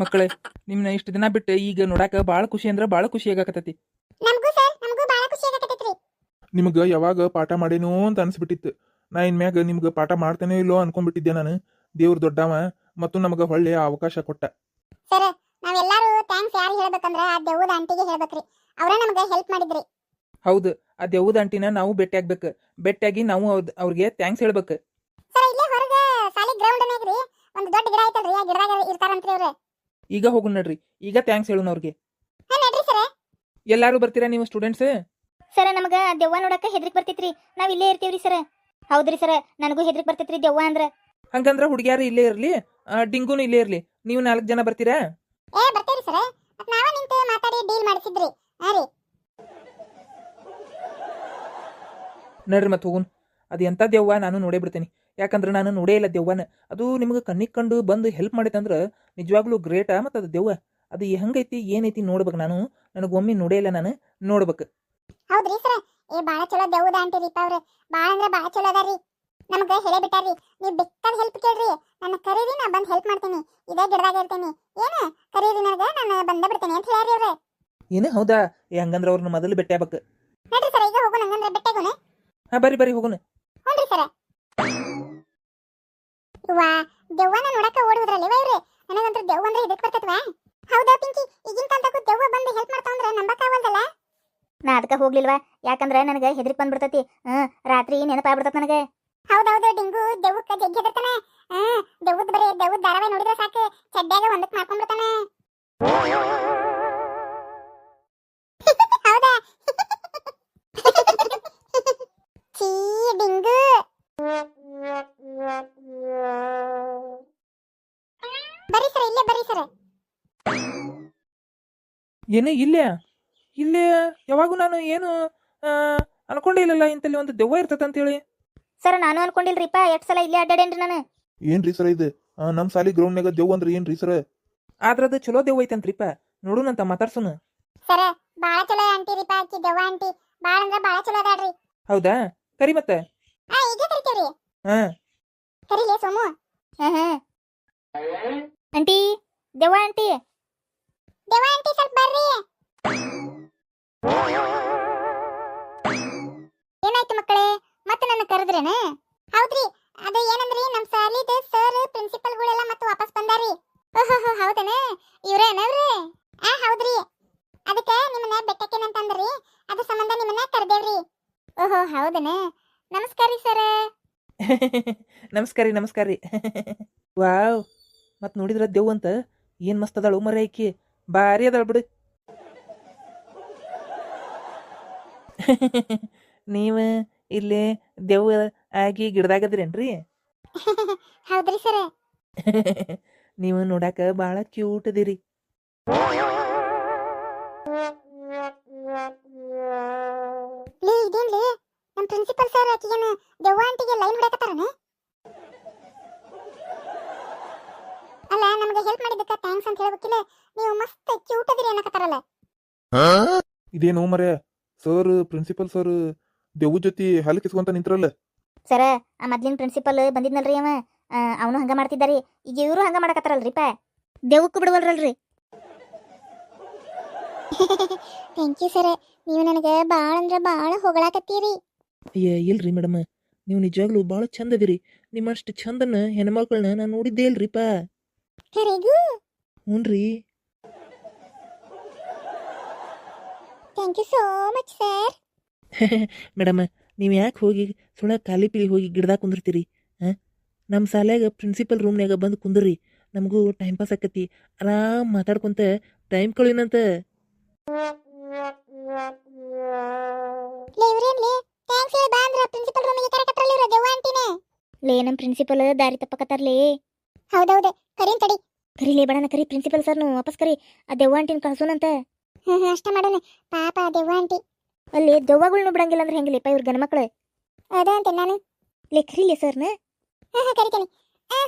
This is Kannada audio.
ಮಕ್ಕಳೇ ನಿಮ್ನ ಇಷ್ಟು ದಿನ ಬಿಟ್ಟು ಈಗ ನೋಡಾಕ ಭಾಳ ಖುಷಿ ಅಂದ್ರೆ ಭಾಳ ಖುಷಿ ಆಗಾಕತ್ತೈತಿ. ನಮಗೂ ಸರ್ ನಮಗೂ ಬಹಳ ಖುಷಿ ಆಗಕತ್ತೈತ್ರಿ. ನಿಮ್ಗೆ ಯಾವಾಗ ಪಾಠ ಮಾಡೇನೋ ಅಂತ ಅನ್ಸ್ಬಿಟ್ಟಿತ್ತು. ನಾ ಇನ್ಮ್ಯಾಗ ನಿಮ್ಗೆ ಪಾಠ ಮಾಡ್ತೇನೆ ಇಲ್ಲೋ ಅನ್ಕೊಂಡ್ಬಿಟ್ಟಿದ್ದೆ ನಾನು. ದೇವ್ರ ದೊಡ್ಡವ ಮತ್ತು ನಮಗೆ ಹೊಳ್ಳೆ ಅವಕಾಶ ಕೊಟ್ಟ. ಸರ್ ನಾವೆಲ್ಲರೂ ಥ್ಯಾಂಕ್ಸ್ ಯಾರು ಹೇಳ್ಬೇಕಂದ್ರ ಆ ದೆವ್ವದ ಆಂಟಿಗೆ ಹೇಳ್ಬೇಕ್ರಿ. ಅವ್ರ ನಮಗೆ ಹೆಲ್ಪ್ ಮಾಡಿದ್ರಿ. ಹೌದು ಆ ದೇವದ ಆಂಟಿನ ನಾವು ಭೇಟಿ ಆಗ್ಬೇಕು. ಭೇಟಿಯಾಗಿ ನಾವು ಅವ್ರಿಗೆ ಥ್ಯಾಂಕ್ಸ್ ಹೇಳ್ಬೇಕು. ಸರ್ ಇಲ್ಲೇ ಹೊರಗೆ ಸಾಲಿ ಗ್ರೌಂಡ್ ನಾಗ್ರಿ ಒಂದು ದೊಡ್ಡ ಗಿಡ ಐತಲ್ರಿ ಆ ಗಿಡದಾಗ ಇರ್ತಾರಂತ್ರಿ ಅವ್ರು. ಈಗ ಹೋಗು ನಡ್ರಿ. ಈಗ ಥ್ಯಾಂಕ್ಸ್ ಹೇಳೋಣ ಅವ್ರಿಗೆ ಹಾ ನಡ್ರಿ ಸರ್. ಎಲ್ಲಾರು ಬರ್ತೀರಾ ನೀವು ಸ್ಟೂಡೆಂಟ್ಸ್ ಸರ ನಮಗ ದೆವ್ವ ನೋಡಕ ಹೆದ್ರಿಕ್ ಬರ್ತೈತ್ರಿ. ನಾವ್ ಇಲ್ಲೇ ಇರ್ತೀವ್ರಿ ಸರ. ಹೌದ್ರಿ ಸರ ನನಗೂ ಹೆದ್ರಿಕ್ ಬರ್ತೈತ್ರಿ ದೆವ್ವ ಅಂದ್ರ. ಹಂಗಂದ್ರ ಹುಡುಗಿಯಾರು ಇಲ್ಲೇ ಇರ್ಲಿ ಡಿಂಗೂನು ಡಿಂಗುನು ಇಲ್ಲೇ ಇರ್ಲಿ. ನೀವು ನಾಲ್ಕು ಜನ ಬರ್ತೀರಾ? ಏ ಬರ್ತೀರಿ ಸರ್. ಮತ್ ನಾವ ನಿಂತು ಮಾತಾಡಿ ಡೀಲ್ ಮಾಡಿಸಿದ್ರಿ. ಹಾ ರೀ. ನಡ್ರಿ ಮತ್ತೆ ಹೋಗುನ್. ಅದು ಎಂತ ದೆವ್ವ ನಾನು ನೋಡೇ ಬಿಡ್ತೇನೆ. ಯಾಕಂದ್ರೆ ನಾನು ನೋಡೇ ಇಲ್ಲ ದೆವ್ವನ. ಅದು ನಿಮ್ಗೆ ಕಣ್ಣಿಗೆ ಕಂಡು ಬಂದು ಹೆಲ್ಪ್ ಮಾಡಿತಂದ್ರೆ ನಿಜವಾಗ್ಲೂ ಗ್ರೇಟ ಮತ್ತು ಅದು ದೆವ್ವ. ಅದು ಹೆಂಗೈತಿ ಏನೈತಿ ನೋಡ್ಬೇಕು ನಾನು. ನನಗೆ ಒಮ್ಮೆ ನೋಡೇ ಇಲ್ಲ ನಾನು. ನೋಡ್ಬೇಕು. ಹೌದ್ರಿ ಸರ್ ಏ ಬಾಳ ಚಲೋ ದೆವ್ವದ ರೀಪ ಅವ್ರ. ಬಾಳ ಅಂದ್ರ ಬಾಳ ಚಲೋ ಅದಾರಿ ನಮಗ ಹೇಳೇ ಬಿಟ್ಟಾರಿ ನೀ ಬೇಕಾದ ಹೆಲ್ಪ್ ಕೇಳ್ರಿ. ನನ್ನ ಕರೀರಿ ನಾ ಬಂದ್ ಹೆಲ್ಪ್ ಮಾಡ್ತೀನಿ. ಇದೇ ಗಿಡದಾಗ ಇರ್ತೀನಿ. ಏನು? ಕರೀರಿ ನನಗೆ ನಾನು ಬಂದೇ ಬಿಡ್ತೇನೆ ಅಂತ ಹೇಳ್ರಿ ಅವ್ರೆ. ಏನು? ಹೌದಾ? ಏ ಹಂಗಂದ್ರೆ ಅವ್ರನ್ನ ಮೊದಲು ಬೆಟ್ಟ ಆಗ್ಬೇಕು ನೋಡ್ರಿ ಸರ್ ಈಗ ಹೋಗೋಣ ಹಂಗಂದ್ರ ಬೆಟ್ಟೆಗೋಣ ಹಾಂ ಬರ್ರಿ ಬರ್ರಿ ಹೋಗುನ್ ವಾ ದೆವ್ವನ ನೋಡಕ ಓಡಿ ಹೋದ್ರಲ್ಲ ನನಗಂತ್ರ ನನಗಂತೂ ದೆವ್ವ ಅಂದ್ರೆ ಇದಕ್ಕೆ ಬರ್ತೈತ್ವಾ? ಹೌದಾ ಪಿಂಕಿ? ಈಗಿನ ಕಾಲದಾಗೂ ದೆವ್ವ ಬಂದು ಹೆಲ್ಪ್ ಮಾಡ್ತಾವಂದ್ರ ನಂಬಕ್ಕಾಗಲ್ದಲ್ಲ? ನಾ ಅದಕ್ಕ ಹೋಗ್ಲಿಲ್ವಾ? ಯಾಕಂದ್ರೆ ನನಗೆ ಹೆದ್ರಿಕ್ ಬಂದ್ಬಿಡ್ತತಿ. ಹ್ಮ್ ರಾತ್ರಿ ನೆನಪಾಗ್ಬಿಡ್ತತ್ ನನಗೆ. ಹೌದೌದು ಡಿಂಗು ದೆವ್ವಕ್ಕ ಜಗ್ಗಿ ಹೆದರ್ತಾನೆ. ಹಾ ದೆವ್ವದ ಬರೀ ದೆವ್ವದ ಧಾರಾವಾಹಿ ನೋಡಿದ್ರೆ ಸಾಕು. ಚಡ್ಡಾಗ ಒಂದಕ್ಕೆ ಮಾಡ್ಕೊಂಡ್ಬಿಡ್ತಾನ. ಬರ್ರಿ ಸರ್. ಏನು ಇಲ್ಲೇ? ಇಲ್ಲೇ ಯಾವಾಗೂ ನಾನು ಏನು ಅನ್ಕೊಂಡಿಲ್ಲಲ್ಲ ಅನ್ಕೊಂಡೇ ಇಲ್ಲಲ್ಲ ಇಂತಲ್ಲಿ ಒಂದು ದೆವ್ವ ಅಂತ ಹೇಳಿ ಸರ್ ನಾನು ಅನ್ಕೊಂಡಿಲ್ರಿಪ್ಪ ಎಷ್ಟ್ ಸಲ ಇಲ್ಲೇ ಅಡ್ಡಾಡೇನ್ರಿ ನಾನು. ಏನ್ರಿ ಸರ ಇದು? ಆ, ನಮ್ ಸಾಲಿ ಗ್ರೌಂಡ್ನಾಗ ದೇವ್ ಅಂದ್ರೆ ಏನ್ರಿ ಸರ? ಆದ್ರ ಅದು ಚಲೋ ದೆವ್ವ ಐತಂತ್ರಿಪ್ಪ ನೋಡೋಣಂತ ಮಾತಾಡ್ಸೋಣ. ಸರ ಬಾಳ ಚಲೋ ಆಂಟಿ ರೀಪ ಆಕಿ ದೆವ್ವ ಆಂಟಿ. ಬಾಳ ಅಂದ್ರ ಬಾಳ ಚಲೋ ಅದಾಳ್ರಿ. ಹೌದಾ? ಕರಿ ಮತ್ತೆ. ಆ ಈಗ ಕರಿತೇವ್ರಿ. ಹಾ. ಕರಿಲೇ ಸೋಮು. ಹಾ ಹ್ಮ್. Aunty Deva aunty Deva aunty ಸ್ವಲ್ಪ ಬರ್ರಿ. ಏನಾಯ್ತು ಮಕ್ಕಳೇ? ಮತ್ತೆ ನನ್ನ ಕರೆದ್ರೇನೆ? ಹೌದ್ರಿ. ಅದು ಏನಂದ್ರಿ? ನಮ್ಮ ಸಾಲಿದ ಸರ್ ಪ್ರಿನ್ಸಿಪಲ್ಗಳೆಲ್ಲ ಮತ್ತೆ ವಾಪಸ್ ಬಂದಾರಿ. ಓಹೋ ಹೌದನ? ಇವ್ರೇನವ್ರಿ ಆ ಹೌದ್ರಿ. ಅದಕ್ಕೆ ನಿಮ್ಮನ್ನ ಬೆಟ್ಟಕ್ಕೇನಂತಂದ್ರಿ. ಅದ್ರ ಸಂಬಂಧ ನಿಮ್ಮನ್ನ ಕರೆದೇವ್ರಿ ಓಹೋ ಹೌದನ? ನಮಸ್ಕಾರ ರೀ ಸರ್ ನಮಸ್ಕಾರ ರೀ ನಮಸ್ಕಾರ. ರೀ ವಾವ್. ಮತ್ತು ನೋಡಿದ್ರ ದೇವ್ ಅಂತ ಏನು ಮಸ್ತ್ ಅದಾಳು ಮರ ಐಕಿ ಭಾರಿ ಅದಾಳ ಬಿಡು. ನೀವು ಇಲ್ಲಿ ದೇವ್ ಆಗಿ ಗಿಡದಾಗದ್ರೇನ್ರಿ ಹೌದ್ರಿ ಸರ್. ನೀವು ನೋಡಾಕ ಬಹಳ ಕ್ಯೂಟ್ ಅದಿರಿ. ಪ್ರಿನ್ಸಿಪಲ್ ಸರ್ ಆಕಿಗೇನ ದೆವ್ವ ಆಂಟಿಗೆ ಲೈನ್ ಹೊಡಕತ್ತಾರನ ಅಲ್ಲ ನಮಗೆ ಹೆಲ್ಪ್ ಮಾಡಿದ್ದಕ್ಕ ಥ್ಯಾಂಕ್ಸ್ ಅಂತ ಹೇಳ್ಬೇಕಿಲ್ಲ. ನೀವು ಮಸ್ತ್ ಕ್ಯೂಟ್ ಅದಿರಿ ಅನ್ನಕತ್ತಾರಲ್ಲ. ಇದೇನು ಮರೆ ಸರ್ ಪ್ರಿನ್ಸಿಪಲ್ ಸರ್ ದೇವು ಜೊತೆ ಹಲ್ ಕಿಸ್ಕೊಂತ ನಿಂತ್ರಲ್ಲ. ಸರ ಆ ಮೊದ್ಲಿನ ಪ್ರಿನ್ಸಿಪಲ್ ಬಂದಿದ್ನಲ್ರಿ ಅವ. ಅವನು ಹಂಗ ಮಾಡ್ತಿದ್ದಾರಿ. ಈಗ ಇವರು ಹಂಗ ಮಾಡಕತ್ತಾರಲ್ರಿಪ್ಪ ದೇವಕ್ಕೂ ಬಿಡವಲ್ರಲ್ರಿ. ಥ್ಯಾಂಕ್ ಯು ಸರ್ ನೀವು ನನಗೆ ಭಾಳ ಅಂದ್ರೆ ಭಾಳ ಹೊಗಳಾಕತ್ತೀರಿ. ಅಯ್ಯ ಇಲ್ರಿ ಮೇಡಮ್. ನೀವು ನಿಜವಾಗ್ಲೂ ಭಾಳ ಚಂದ ಅದಿರಿ ನಿಮ್ಮಷ್ಟು ಚಂದನ ಹೆಣ್ಮಕ್ಳನ್ನ ನಾನು ನೋಡಿದ್ದೇ ಇಲ್ರಿಪ್ಪ ಕರೆಗೂ ಹ್ಞೂನ್ರಿ thank you so much sir madam ನೀವು ಯಾಕೆ ಹೋಗಿ ಸುಳ ಖಾಲಿ ಪಿಲಿ ಹೋಗಿ ಗಿಡದಾಗ ಕುಂದಿರ್ತೀರಿ ಹಾಂ ನಮ್ಮ ಶಾಲ್ಯಾಗ ಪ್ರಿನ್ಸಿಪಲ್ ರೂಮ್ನ್ಯಾಗ ಬಂದು ಕುಂದ್ರಿ ನಮಗೂ ಟೈಮ್ ಪಾಸ್ ಆಕತಿ ಆರಾಮ್ ಮಾತಾಡ್ಕೊಂತ ಟೈಮ್ ಕಳಿನಂತ. ಲೇ ನಮ್ಮ ಪ್ರಿನ್ಸಿಪಲ್ ದಾರಿ ತಪ್ಪಕತ್ತಾರ್ಲೇ ಹೌದೌದು. ಕರೀನ್ ತಡಿ. ಕರೀಲಿ ಬೇಡನ ಕರಿ ಪ್ರಿನ್ಸಿಪಲ್ ಸರ್ನು ವಾಪಸ್ ಕರಿ. ಆ ದೆವ್ವ ಆಂಟಿನ ಕಳ್ಸೋನಂತೆ ಹ್ಞೂ ಹ್ಮ್, ಅಷ್ಟ ಮಾಡೋಣ. ಪಾಪ ದೆವ್ವ ಆಂಟಿ ಅಲ್ಲಿ ದೆವ್ವಗಳ್ನು ಬಿಡಂಗಿಲ್ಲ ಅಂದ್ರೆ ಹೆಂಗಿಲ್ಲಪ್ಪ ಇವ್ರ ಗಣಮಕ್ಳು ಅದ ಅಂತ ನಾನು. ಲೇ ಕರೀಲಿ ಸರ್ನ. ಹಾ ಹಾ ಕರಿತೀನಿ. ಆ,